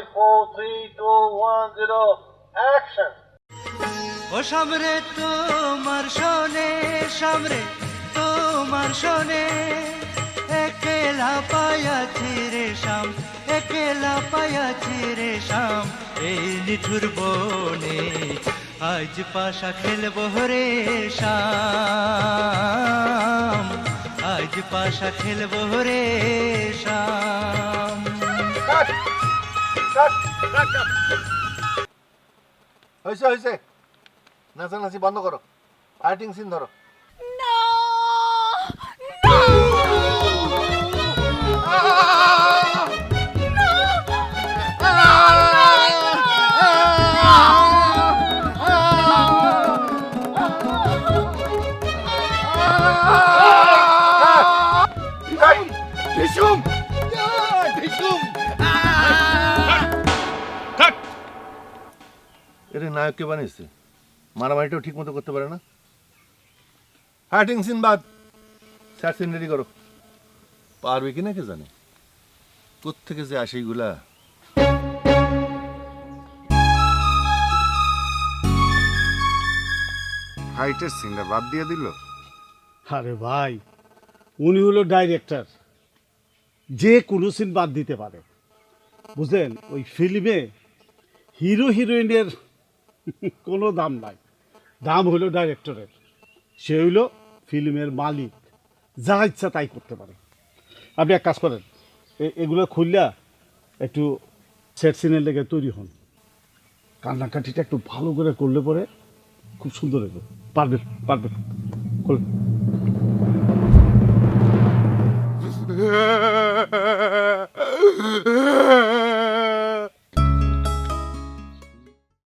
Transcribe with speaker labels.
Speaker 1: five, four, three.
Speaker 2: ও সামরে তোমার শোনে সামরে তোমার শোনে। একেলা পায়াছি রে শাম একেলা পায়াছি রে শাম এই নিঠুর বনে আজ পাশা খেলব রে শাম আজ পাশা খেলব রে শাম
Speaker 1: হয়েছে হয়েছে নাচানাচি বন্ধ করো ফাইটিং সিন ধরো
Speaker 3: No!
Speaker 1: এরে নায়ককে বানিয়েছে মারামারিটাও ঠিক মতো করতে পারে না? ফাইটিং সিন বাদ। স্যার সিন রেডি করো। পারবে কিনা কে জানে? কোত্থেকে যে আসে এইগুলা?
Speaker 4: ফাইটের সিনটা বাদ দিয়ে দিল।
Speaker 5: আরে ভাই উনি হলো ডাইরেক্টর যে কোনো সিন বাদ দিতে পারে। বুঝলেন ওই ফিল্মে হিরো হিরোইনের কোনো দাম নাই। দাম হলো ডাইরেক্টরের সে হইল ফিল্মের মালিক। যা ইচ্ছা তাই করতে পারে। আপনি এক কাজ করেন এগুলো খুললা একটু সেট সিনের লেগে তৈরি হন। কান্নাকাটিটা একটু ভালো করে করলে পরে খুব সুন্দর হবে পারবে পারবেন